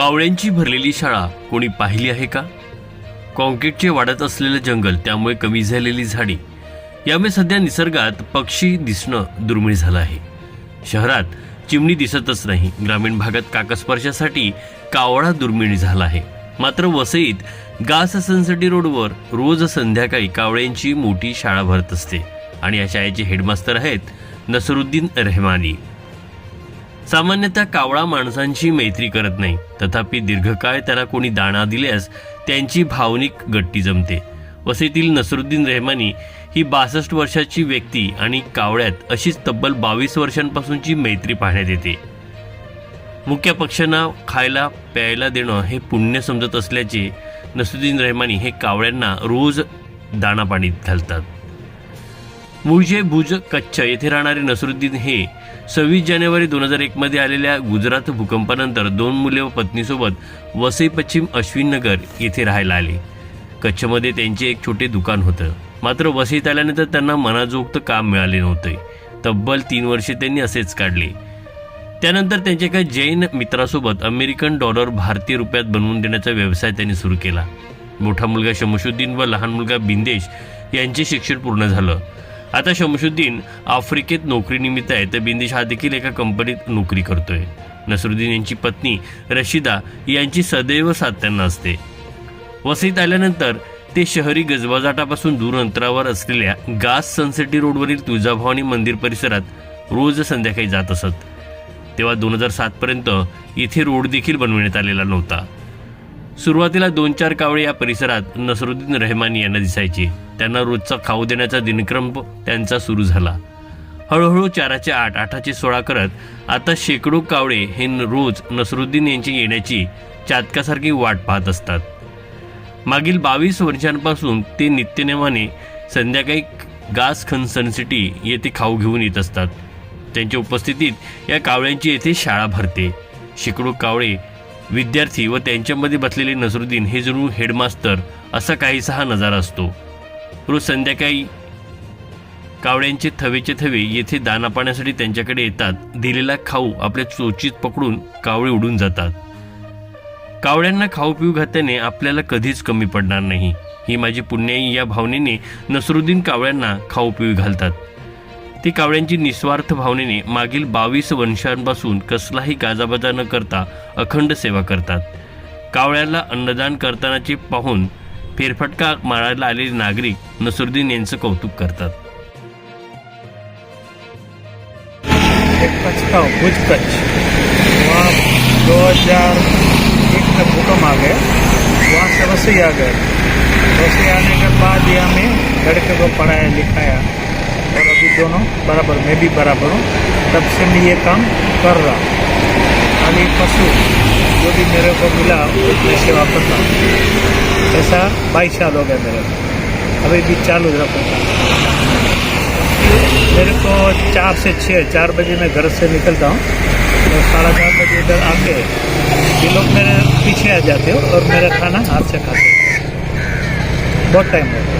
कावळ्यांची भरलेली शाळा कोणी पाहिली आहे का? कॉन्क्रीटचे वाढत असलेलं जंगल त्यामुळे कमी झालेली झाडी. यामुळे सध्या निसर्गात पक्षी दिसणं दुर्मिळ झालं आहे. शहरात चिमणी दिसतच नाही. ग्रामीण भागात काकस्पर्शासाठी कावळा दुर्मिळ झाला आहे. मात्र वसईत गास सनसटी रोडवर रोज संध्याकाळी कावळ्यांची मोठी शाळा भरत असते. आणि या शाळेचे हेडमास्तर आहेत नसरुद्दीन रहमानी. सामान्यतः कावळा माणसांची मैत्री करत नाही. तथापि दीर्घकाळ त्याला कोणी दाणा दिल्यास त्यांची भावनिक गट्टी जमते. वसईतील नसरुद्दीन रेहमानी ही बासष्ट वर्षाची व्यक्ती आणि कावळ्यात अशीच तब्बल बावीस वर्षांपासूनची मैत्री पाहण्यात येते. मुख्य पक्ष्यांना खायला प्यायला देणं हे पुण्य समजत असल्याचे नसरुद्दीन रेहमानी हे कावळ्यांना रोज दाणा पाणी घालतात. मूळचे भुज कच्छ येथे राहणारे नसरुद्दीन हे सव्वीस जानेवारी दोन हजार एकमध्ये आलेल्या गुजरात भूकंपानंतर दोन मुले व पत्नीसोबत वसई पश्चिम अश्विननगर येथे राहायला आले. कच्छमध्ये त्यांचे एक छोटे दुकान होतं. मात्र वसईत आल्यानंतर त्यांना मनाजोगतं काम मिळाले नव्हते. तब्बल तीन वर्षे त्यांनी असेच काढले. त्यानंतर त्यांच्या एका जैन मित्रासोबत अमेरिकन डॉलर भारतीय रुपयात बनवून देण्याचा व्यवसाय त्यांनी सुरू केला. मोठा मुलगा शमशुद्दीन व लहान मुलगा बिंदेश यांचे शिक्षण पूर्ण झालं. आता शमशुद्दीन आफ्रिकेत नोकरीनिमित्त आहे तर बिंदिश हा देखील एका कंपनीत नोकरी करतोय. नसरुद्दीन यांची पत्नी रशिदा यांची सदैव साथ त्यांना असते. वसईत आल्यानंतर ते शहरी गजबजाटापासून दूर अंतरावर असलेल्या गास सनसिटी रोडवरील तुळजाभवानी मंदिर परिसरात रोज संध्याकाळी जात असत. तेव्हा दोन हजार सातपर्यंत इथे रोड देखील बनवण्यात आलेला नव्हता. सुरुवातीला दोन चार कावळे या परिसरात नसरुद्दीन रहमानी यांना दिसायचे. त्यांना रोजचा खाऊ देण्याचा दिनक्रम त्यांचा सुरू झाला. हळूहळू चाराचे आठ आठाचे सोळा करत आता शेकडो कावळे हे न- रोज नसरुद्दीन यांची येण्याची चातकासारखी वाट पाहत असतात. मागील बावीस वर्षांपासून ते नित्यनेमाने संध्याकाळी गास खनसन सिटी येथे खाऊ घेऊन येत असतात. त्यांच्या उपस्थितीत या कावळ्यांची येथे शाळा भरते. शेकडो कावळे विद्यार्थी व त्यांच्यामध्ये बसलेले नसरुद्दीन हे जणू हेडमास्तर असा काहीसा हा नजारा असतो. रोज संध्याकाळी कावळ्यांचे थवेचे थवे येथे दाना पाण्यासाठी त्यांच्याकडे येतात. दिलेला खाऊ आपल्या चोचीत पकडून कावळे उडून जातात. कावळ्यांना खाऊ पिऊ घातल्याने आपल्याला कधीच कमी पडणार नाही. ही माझी पुण्याई या भावनेने नसरुद्दीन कावळ्यांना खाऊ पिऊ घालतात. ते कावळ्यांची निस्वार्थ भावनेने मागील बावीस वंशांपासून कसलाही गाजाबाजा न करता अखंड सेवा करतात. कावळ्याला अन्नदान करतानाचे पाहून फेरफटका मारायला आलेले नागरिक नसरुद्दीन यांचं कौतुक करतात. एक कच्छ भुज कच्छ. वहाँ दो हजार एक में भूकंप आ गया. वहाँ से वसई आ गए वसई आने के बाद ही हमें लड़के को पढ़ाया लिखाया. और अभी दोनों बराबर मैं भी बराबर हूँ। तब से मैं ये काम कर रहा खाली पशु जो भी मेरे को मिला उसमें सेवा करता हूँ ऐसा बाईस साल हो गया मेरे। अभी भी चालू रखो मेरे को चार से छः चार बजे मैं घर से निकलता हूँ। और साढ़े चार बजे इधर आके ये लोग मेरे पीछे आ जाते हो और मेरा खाना हाथ से खाते हो। बहुत टाइम लगता गया।